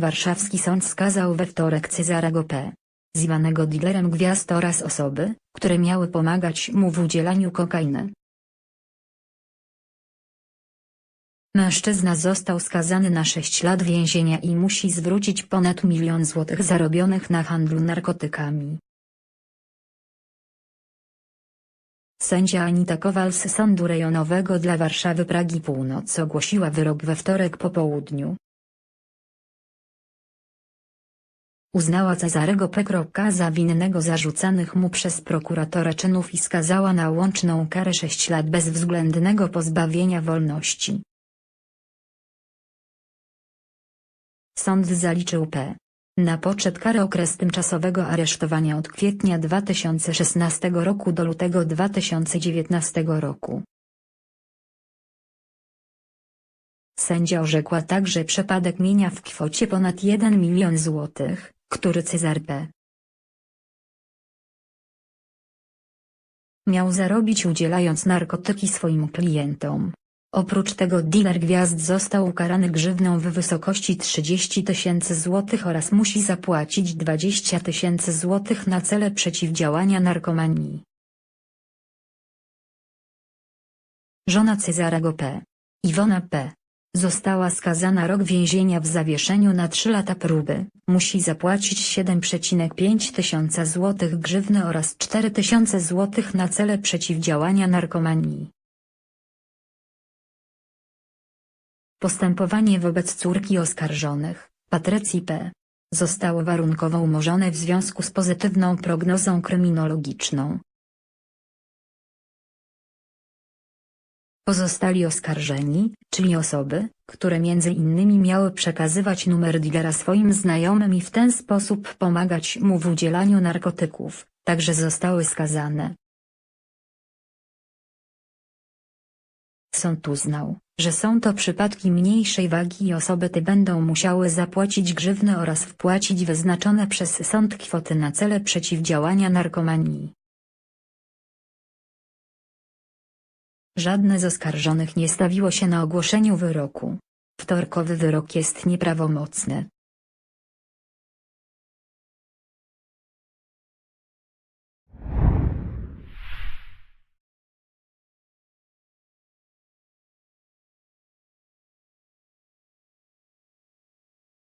Warszawski sąd skazał we wtorek Cezarego P. zwanego dealerem gwiazd oraz osoby, które miały pomagać mu w udzielaniu kokainy. Mężczyzna został skazany na 6 lat więzienia i musi zwrócić ponad milion złotych zarobionych na handlu narkotykami. Sędzia Anita Kowal z Sądu Rejonowego dla Warszawy Pragi Północ ogłosiła wyrok we wtorek po południu. Uznała Cezarego P. za winnego zarzucanych mu przez prokuratora czynów i skazała na łączną karę 6 lat bezwzględnego pozbawienia wolności. Sąd zaliczył P. Na poczet kary okres tymczasowego aresztowania od kwietnia 2016 roku do lutego 2019 roku. Sędzia orzekła także przepadek mienia w kwocie ponad 1 milion złotych, który Cezar P. miał zarobić udzielając narkotyki swoim klientom. Oprócz tego dealer gwiazd został ukarany grzywną w wysokości 30 tysięcy złotych oraz musi zapłacić 20 tysięcy złotych na cele przeciwdziałania narkomanii. Żona Cezarego P. Iwona P. Została skazana rok więzienia w zawieszeniu na 3 lata próby, musi zapłacić 7,5 tysiąca złotych grzywny oraz 4 tysiące złotych na cele przeciwdziałania narkomanii. Postępowanie wobec córki oskarżonych, Patrycji P. zostało warunkowo umorzone w związku z pozytywną prognozą kryminologiczną. Pozostali oskarżeni, czyli osoby, które między innymi miały przekazywać numer dealera swoim znajomym i w ten sposób pomagać mu w udzielaniu narkotyków, także zostały skazane. Sąd uznał, że są to przypadki mniejszej wagi i osoby te będą musiały zapłacić grzywny oraz wpłacić wyznaczone przez sąd kwoty na cele przeciwdziałania narkomanii. Żadne z oskarżonych nie stawiło się na ogłoszeniu wyroku. Wtorkowy wyrok jest nieprawomocny.